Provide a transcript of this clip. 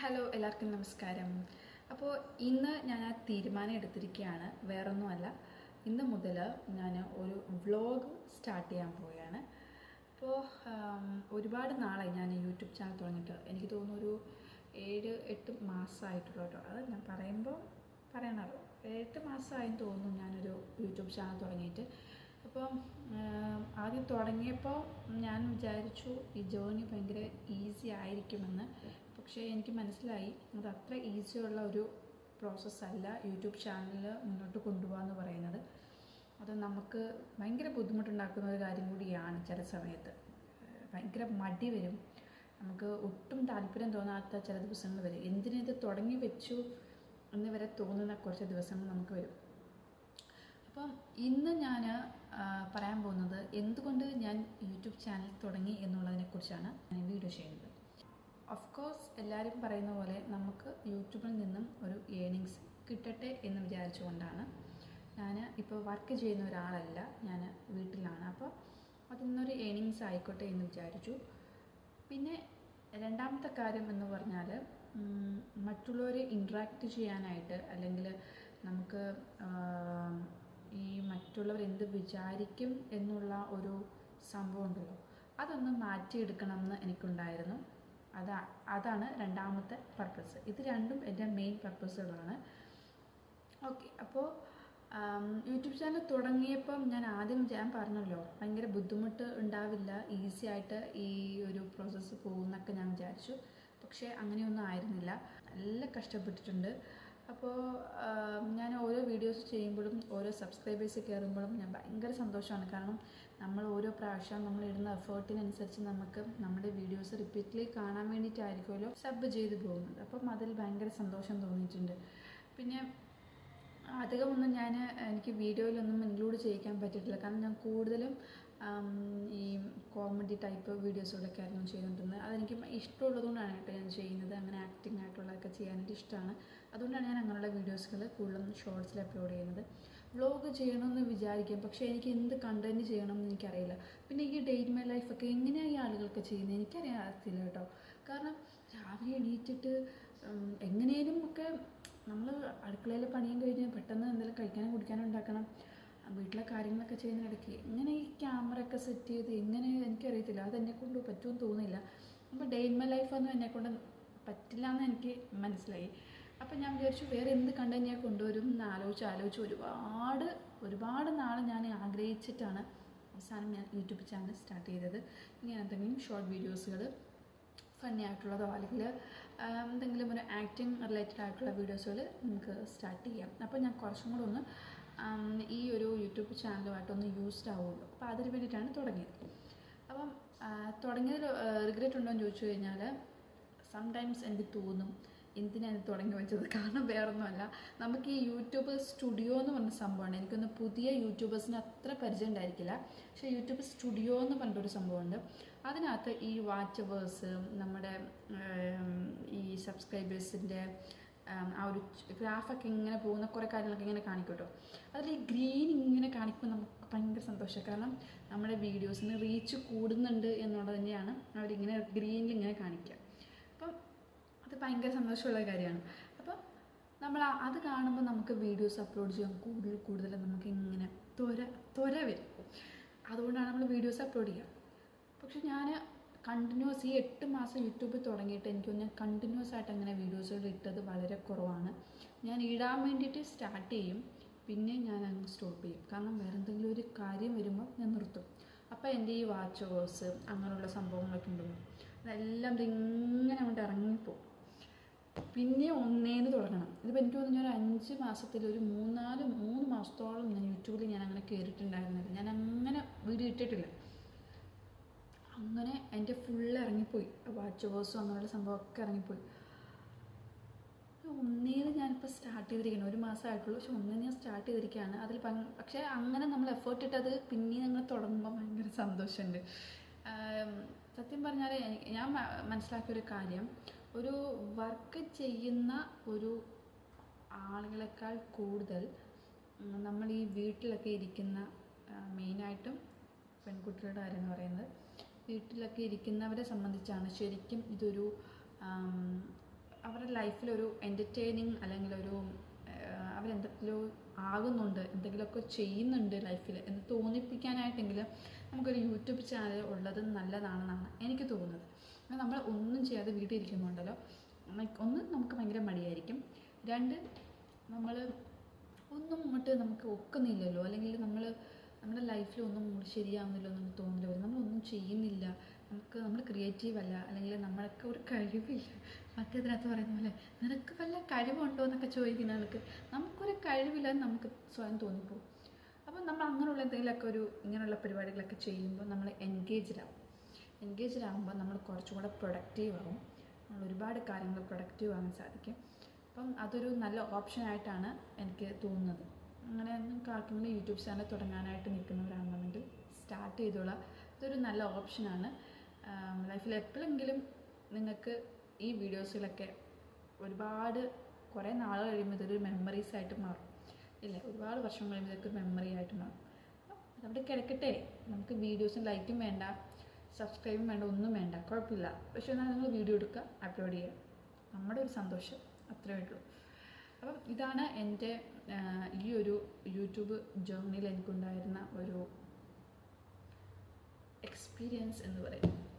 Hello എല്ലാവർക്കും നമസ്കാരം. അപ്പോൾ ഇന്ന് ഞാൻ ആ തീരുമാനം എടുത്തിരിക്കുകയാണ് വേറൊന്നുമല്ല ഇന്ന് മുതൽ ഞാൻ ഒരു വ്ളോഗ് സ്റ്റാർട്ട് ചെയ്യാൻ പോവുകയാണ്. അപ്പോൾ ഒരുപാട് നാളായി ഞാൻ യൂട്യൂബ് ചാനൽ തുടങ്ങിയിട്ട്. എനിക്ക് തോന്നുന്നു ഒരു ഏഴ് എട്ട് മാസമായിട്ടുള്ളൂ കേട്ടോ. അത് ഞാൻ പറയുമ്പോൾ പറയണല്ലോ. എട്ട് മാസമായി തോന്നുന്നു ഞാനൊരു യൂട്യൂബ് ചാനൽ തുടങ്ങിയിട്ട്. അപ്പം ആദ്യം തുടങ്ങിയപ്പോൾ ഞാൻ വിചാരിച്ചു ഈ ജേർണി ഭയങ്കര ഈസി ആയിരിക്കുമെന്ന്. പക്ഷേ എനിക്ക് മനസ്സിലായി അത് അത്ര ഈസിയുള്ള ഒരു പ്രോസസ്സല്ല യൂട്യൂബ് ചാനൽ മുന്നോട്ട് കൊണ്ടുപോകുക എന്ന് പറയുന്നത്. അത് നമുക്ക് ഭയങ്കര ബുദ്ധിമുട്ടുണ്ടാക്കുന്ന ഒരു കാര്യം കൂടിയാണ് ചില സമയത്ത്. ഭയങ്കര മടി വരും. നമുക്ക് ഒട്ടും താല്പര്യം തോന്നാത്ത ചില ദിവസങ്ങൾ വരും. എന്തിനിത് തുടങ്ങി വെച്ചു എന്ന് വരെ തോന്നുന്ന കുറച്ച് ദിവസങ്ങൾ നമുക്ക് വരും. അപ്പം ഇന്ന് ഞാൻ പറയാൻ പോകുന്നത് എന്തുകൊണ്ട് ഞാൻ യൂട്യൂബ് ചാനൽ തുടങ്ങി എന്നുള്ളതിനെക്കുറിച്ചാണ് ഞാൻ വീഡിയോ ചെയ്യുന്നത്. ഓഫ് കോഴ്സ് എല്ലാവരും പറയുന്ന പോലെ നമുക്ക് യൂട്യൂബിൽ നിന്നും ഒരു ഏണിങ്സ് കിട്ടട്ടെ എന്ന് വിചാരിച്ചുകൊണ്ടാണ്. ഞാൻ ഇപ്പോൾ വർക്ക് ചെയ്യുന്ന ഒരാളല്ല ഞാൻ വീട്ടിലാണ്. അപ്പോൾ അതിൽ നിന്നൊരു ഏണിങ്സ് ആയിക്കോട്ടെ എന്ന് വിചാരിച്ചു. പിന്നെ രണ്ടാമത്തെ കാര്യം എന്ന് പറഞ്ഞാൽ മറ്റുള്ളവരെ ഇൻട്രാക്ട് ചെയ്യാനായിട്ട് അല്ലെങ്കിൽ നമുക്ക് ഈ മറ്റുള്ളവർ എന്ത് വിചാരിക്കും എന്നുള്ള ഒരു സംഭവം ഉണ്ടല്ലോ. അതൊന്ന് മാറ്റിയെടുക്കണമെന്ന് എനിക്കുണ്ടായിരുന്നു. അതാ അതാണ് രണ്ടാമത്തെ പർപ്പസ് ഇത് രണ്ടും എന്റെ മെയിൻ പർപ്പസുകളാണ് ഓക്കെ അപ്പോൾ യൂട്യൂബ് ചാനൽ തുടങ്ങിയപ്പം ഞാൻ ആദ്യം ഞാൻ പറഞ്ഞല്ലോ ഭയങ്കര ബുദ്ധിമുട്ട് ഉണ്ടാവില്ല ഈസി ആയിട്ട് ഈ ഒരു പ്രോസസ്സ് പോകുമെന്നൊക്കെ ഞാൻ വിചാരിച്ചു. പക്ഷേ അങ്ങനെയൊന്നും ആയിരുന്നില്ല. നല്ല കഷ്ടപ്പെട്ടിട്ടുണ്ട്. അപ്പോൾ ഓരോ സബ്സ്ക്രൈബേഴ്സ് കയറുമ്പോഴും ഞാൻ ഭയങ്കര സന്തോഷമാണ്. കാരണം നമ്മൾ ഓരോ പ്രാവശ്യം നമ്മൾ ഇടുന്ന എഫേർട്ടിനനുസരിച്ച് നമുക്ക് നമ്മുടെ വീഡിയോസ് റിപ്പീറ്റ്ലി കാണാൻ വേണ്ടിയിട്ടായിരിക്കുമല്ലോ സബ് ചെയ്ത് പോകുന്നത്. അപ്പം അതിൽ ഭയങ്കര സന്തോഷം തോന്നിയിട്ടുണ്ട്. പിന്നെ അധികമൊന്നും ഞാൻ എനിക്ക് വീഡിയോയിലൊന്നും ഇൻക്ലൂഡ് ചെയ്യിക്കാൻ പറ്റിയിട്ടില്ല. കാരണം ഞാൻ കൂടുതലും ഈ കോമഡി ടൈപ്പ് വീഡിയോസുകളൊക്കെ ആയിരുന്നു ചെയ്തുകൊണ്ടിരുന്നത്. അതെനിക്ക് ഇഷ്ടമുള്ളതുകൊണ്ടാണ് കേട്ടോ ഞാൻ ചെയ്യുന്നത്. അങ്ങനെ ആക്ടിങ് ആയിട്ടുള്ളതൊക്കെ ചെയ്യാനായിട്ട് ഇഷ്ടമാണ്. അതുകൊണ്ടാണ് ഞാൻ അങ്ങനെയുള്ള വീഡിയോസുകൾ കൂടുതലും ഷോർട്സിൽ അപ്ലോഡ് ചെയ്യുന്നത്. വ്ളോഗ് ചെയ്യണമെന്ന് വിചാരിക്കും. പക്ഷേ എനിക്ക് എന്ത് കണ്ടന്റ് ചെയ്യണമെന്ന് എനിക്കറിയില്ല. പിന്നെ ഈ ഡെയിലി മൈ ലൈഫൊക്കെ എങ്ങനെയാണ് ഈ ആളുകൾക്ക് ചെയ്യുന്നത് എനിക്കറിയാത്തില്ല കേട്ടോ. കാരണം രാവിലെ എണീറ്റിട്ട് എങ്ങനെയും ഒക്കെ നമ്മൾ അടുക്കളയിലെ പണിയും കഴിഞ്ഞ് പെട്ടെന്ന് എന്തെങ്കിലും കഴിക്കാനും കുടിക്കാനും ഉണ്ടാക്കണം. വീട്ടിലെ കാര്യങ്ങളൊക്കെ ചെയ്യുന്നതിനിടയ്ക്ക് എങ്ങനെ ഈ ക്യാമറ ഒക്കെ സെറ്റ് ചെയ്ത് എങ്ങനെ എനിക്കറിയത്തില്ല. അത് എന്നെ കൊണ്ട് പറ്റുമെന്ന് തോന്നില്ല അപ്പോൾ ഡേ ഇൻ മൈ ലൈഫൊന്നും എന്നെ കൊണ്ട് പറ്റില്ല എന്ന് എനിക്ക് മനസ്സിലായി. അപ്പം ഞാൻ വിചാരിച്ചു വേറെ എന്ത് കണ്ടന്റ് ഞാൻ കൊണ്ടുവരും എന്ന് ആലോചിച്ച് ആലോചിച്ച് ഒരുപാട് ഒരുപാട് നാൾ ഞാൻ ആഗ്രഹിച്ചിട്ടാണ് അവസാനം ഞാൻ യൂട്യൂബ് ചാനൽ സ്റ്റാർട്ട് ചെയ്തത്. ഇങ്ങനെ എന്തെങ്കിലും ഷോർട്ട് വീഡിയോസുകൾ ഫണ്ണി ആയിട്ടുള്ളതോ അല്ലെങ്കിൽ എന്തെങ്കിലും ഒരു ആക്ടിങ് റിലേറ്റഡ് ആയിട്ടുള്ള വീഡിയോസുകൾ നമുക്ക് സ്റ്റാർട്ട് ചെയ്യാം. അപ്പോൾ ഞാൻ കുറച്ചും കൂടെ ഒന്ന് ഈ ഒരു യൂട്യൂബ് ചാനലുമായിട്ടൊന്ന് യൂസ്ഡ് ആവുള്ളൂ. അപ്പോൾ അതിന് വേണ്ടിയിട്ടാണ് തുടങ്ങിയത്. അപ്പം തുടങ്ങിയതിൽ റിഗ്രറ്റ് ഉണ്ടോ എന്ന് ചോദിച്ചു കഴിഞ്ഞാൽ സംടൈംസ് എനിക്ക് തോന്നും എന്തിനാണ് തുടങ്ങി വെച്ചത്? കാരണം വേറൊന്നുമല്ല. നമുക്ക് ഈ യൂട്യൂബ് സ്റ്റുഡിയോ എന്ന് പറഞ്ഞ സംഭവമാണ്. എനിക്കൊന്ന് പുതിയ യൂട്യൂബേഴ്സിന് അത്ര പരിചയം ഉണ്ടായിരിക്കില്ല. പക്ഷേ യൂട്യൂബ് സ്റ്റുഡിയോ എന്ന് പറഞ്ഞിട്ടൊരു സംഭവമുണ്ട്. അതിനകത്ത് ഈ വാച്ചവേഴ്സ് നമ്മുടെ ഈ സബ്സ്ക്രൈബേഴ്സിന്റെ ആ ഒരു ഗ്രാഫൊക്കെ ഇങ്ങനെ പോകുന്ന കുറേ കാര്യങ്ങളൊക്കെ ഇങ്ങനെ കാണിക്കും കേട്ടോ അതിൽ ഈ ഗ്രീൻ ഇങ്ങനെ കാണിക്കുമ്പോൾ നമുക്ക് ഭയങ്കര സന്തോഷം. കാരണം നമ്മുടെ വീഡിയോസിന് റീച്ച് കൂടുന്നുണ്ട് എന്നുള്ളത് തന്നെയാണ് അവരിങ്ങനെ ഗ്രീനിൽ ഇങ്ങനെ കാണിക്കുക അത് ഭയങ്കര സന്തോഷമുള്ള കാര്യമാണ്. അപ്പോൾ നമ്മൾ അത് കാണുമ്പോൾ നമുക്ക് വീഡിയോസ് അപ്ലോഡ് ചെയ്യാൻ കൂടുതൽ കൂടുതൽ നമുക്ക് ഇങ്ങനെ ത്വര ത്വര വരും. അതുകൊണ്ടാണ് നമ്മൾ വീഡിയോസ് അപ്ലോഡ് ചെയ്യുക. പക്ഷെ ഞാൻ കണ്ടിന്യൂസ് ഈ എട്ട് മാസം യൂട്യൂബിൽ തുടങ്ങിയിട്ട് എനിക്കൊന്ന് കണ്ടിന്യൂസ് ആയിട്ട് അങ്ങനെ വീഡിയോസുകൾ ഇട്ടത് വളരെ കുറവാണ്. ഞാൻ ഇടാൻ വേണ്ടിയിട്ട് സ്റ്റാർട്ട് ചെയ്യും. പിന്നെ ഞാൻ അങ്ങ് സ്റ്റോപ്പ് ചെയ്യും. കാരണം വേറെ എന്തെങ്കിലും ഒരു കാര്യം വരുമ്പോൾ ഞാൻ നിർത്തും. അപ്പോൾ എന്റെ ഈ വാച്ച് ഓഴ്സ് അങ്ങനെയുള്ള സംഭവങ്ങളൊക്കെ ഉണ്ടല്ലോ. അതെല്ലാം ഇതിങ്ങനെ അങ്ങോട്ട് പിന്നെ ഒന്നേന്ന് തുടങ്ങണം. ഇതിപ്പോൾ എനിക്ക് തോന്നുന്നു ഒരു അഞ്ച് മാസത്തിൽ ഒരു മൂന്നാൽ മൂന്ന് മാസത്തോളം ഞാൻ യൂട്യൂബിൽ ഞാൻ അങ്ങനെ കയറിയിട്ടുണ്ടായിരുന്നില്ല ഞാൻ അങ്ങനെ വീഡിയോ ഇട്ടിട്ടില്ല. അങ്ങനെ എന്റെ ഫുള്ള് ഇറങ്ങിപ്പോയി. വാച്ച് ഓവേഴ്സും അങ്ങനെയുള്ള സംഭവമൊക്കെ ഇറങ്ങിപ്പോയി. ഒന്നേന്ന് ഞാനിപ്പോൾ സ്റ്റാർട്ട് ചെയ്തിരിക്കണം ഒരു മാസമായിട്ടുള്ളൂ പക്ഷെ ഒന്നേന്ന് ഞാൻ സ്റ്റാർട്ട് ചെയ്തിരിക്കുകയാണ്. അതിൽ പക്ഷേ അങ്ങനെ നമ്മൾ എഫേർട്ട് ഇട്ടത് പിന്നെ ഞങ്ങൾ തുടങ്ങുമ്പോൾ ഭയങ്കര സന്തോഷമുണ്ട്. സത്യം പറഞ്ഞാൽ ഞാൻ മനസ്സിലാക്കിയൊരു കാര്യം. ഒരു വർക്ക് ചെയ്യുന്ന ഒരു ആളുകളെക്കാൾ കൂടുതൽ നമ്മൾ ഈ വീട്ടിലൊക്കെ ഇരിക്കുന്ന മെയിനായിട്ടും പെൺകുട്ടികളുടെ കാര്യം എന്ന് പറയുന്നത്. വീട്ടിലൊക്കെ ഇരിക്കുന്നവരെ സംബന്ധിച്ചാണ് ശരിക്കും ഇതൊരു അവരുടെ ലൈഫിലൊരു എന്റർടൈനിങ് അല്ലെങ്കിൽ ഒരു അവരെന്തെങ്കിലും ആകുന്നുണ്ട് എന്തെങ്കിലുമൊക്കെ ചെയ്യുന്നുണ്ട് ലൈഫിൽ എന്ന് തോന്നിപ്പിക്കാനായിട്ടെങ്കിലും നമുക്കൊരു യൂട്യൂബ് ചാനൽ ഉള്ളത് നല്ലതാണെന്നാണ് എനിക്ക് തോന്നുന്നത്. കാരണം നമ്മൾ ഒന്നും ചെയ്യാതെ വീട്ടിൽ ഇരിക്കുന്നുണ്ടല്ലോ. ഒന്ന് നമുക്ക് ഭയങ്കര മടിയായിരിക്കും. രണ്ട് നമ്മൾ ഒന്നും അങ്ങോട്ട് നമുക്ക് ഒക്കുന്നില്ലല്ലോ. അല്ലെങ്കിൽ നമ്മൾ നമ്മുടെ ലൈഫിൽ ഒന്നും ശരിയാവുന്നില്ലോ എന്ന് തോന്നില്ല വരും നമ്മളൊന്നും ചെയ്യുന്നില്ല. നമുക്ക് നമ്മൾ ക്രിയേറ്റീവ് അല്ല. അല്ലെങ്കിൽ നമ്മൾക്ക് ഒരു കഴിവില്ല. മറ്റേതിനകത്ത് പറയുന്ന പോലെ നിനക്ക് വല്ല കഴിവുണ്ടോ? എന്നൊക്കെ ചോദിക്കുന്ന ആൾക്ക് നമുക്കൊരു കഴിവില്ല എന്ന് നമുക്ക് സ്വയം തോന്നിപ്പോകും അപ്പം നമ്മൾ അങ്ങനെയുള്ള എന്തെങ്കിലുമൊക്കെ ഒരു ഇങ്ങനെയുള്ള പരിപാടികളൊക്കെ ചെയ്യുമ്പോൾ നമ്മൾ എൻഗേജ്ഡ് ആവും. എൻഗേജ്ഡ് ആകുമ്പോൾ നമ്മൾ കുറച്ചും കൂടെ പ്രൊഡക്റ്റീവ് ആകും നമ്മൾ ഒരുപാട് കാര്യങ്ങൾ പ്രൊഡക്റ്റീവ് ആകാൻ സാധിക്കും. അപ്പം അതൊരു നല്ല ഓപ്ഷനായിട്ടാണ് എനിക്ക് തോന്നുന്നത്. അങ്ങനെ നിങ്ങൾക്ക് ആർക്കെങ്കിലും യൂട്യൂബ് ചാനൽ തുടങ്ങാനായിട്ട് നിൽക്കുന്നവരാണെന്നുണ്ടെങ്കിൽ സ്റ്റാർട്ട് ചെയ്തോളാം. ഇതൊരു നല്ല ഓപ്ഷനാണ് ലൈഫിൽ എപ്പോഴെങ്കിലും നിങ്ങൾക്ക് ഈ വീഡിയോസിലൊക്കെ ഒരുപാട് കുറേ നാൾ കഴിയുമ്പോൾ ഇതൊരു മെമ്മറീസ് ആയിട്ട് മാറും. ഇല്ലേ? ഒരുപാട് വർഷം കഴിയുമ്പോൾ ഇതൊക്കെ മെമ്മറി ആയിട്ട് മാറും. അതവിടെ കിടക്കട്ടെ. നമുക്ക് വീഡിയോസും ലൈറ്റും വേണ്ട. സബ്സ്ക്രൈബും വേണ്ട ഒന്നും വേണ്ട കുഴപ്പമില്ല. പക്ഷേ എന്നാൽ നിങ്ങൾ വീഡിയോ എടുക്കുക അപ്ലോഡ് ചെയ്യുക. നമ്മുടെ ഒരു സന്തോഷം അത്രേ ഉള്ളൂ. അപ്പം ഇതാണ് എന്റെ ഈ ഒരു യൂട്യൂബ് ജേർണിയിൽ എനിക്കുണ്ടായിരുന്ന ഒരു എക്സ്പീരിയൻസ് എന്ന് പറയുന്നത്.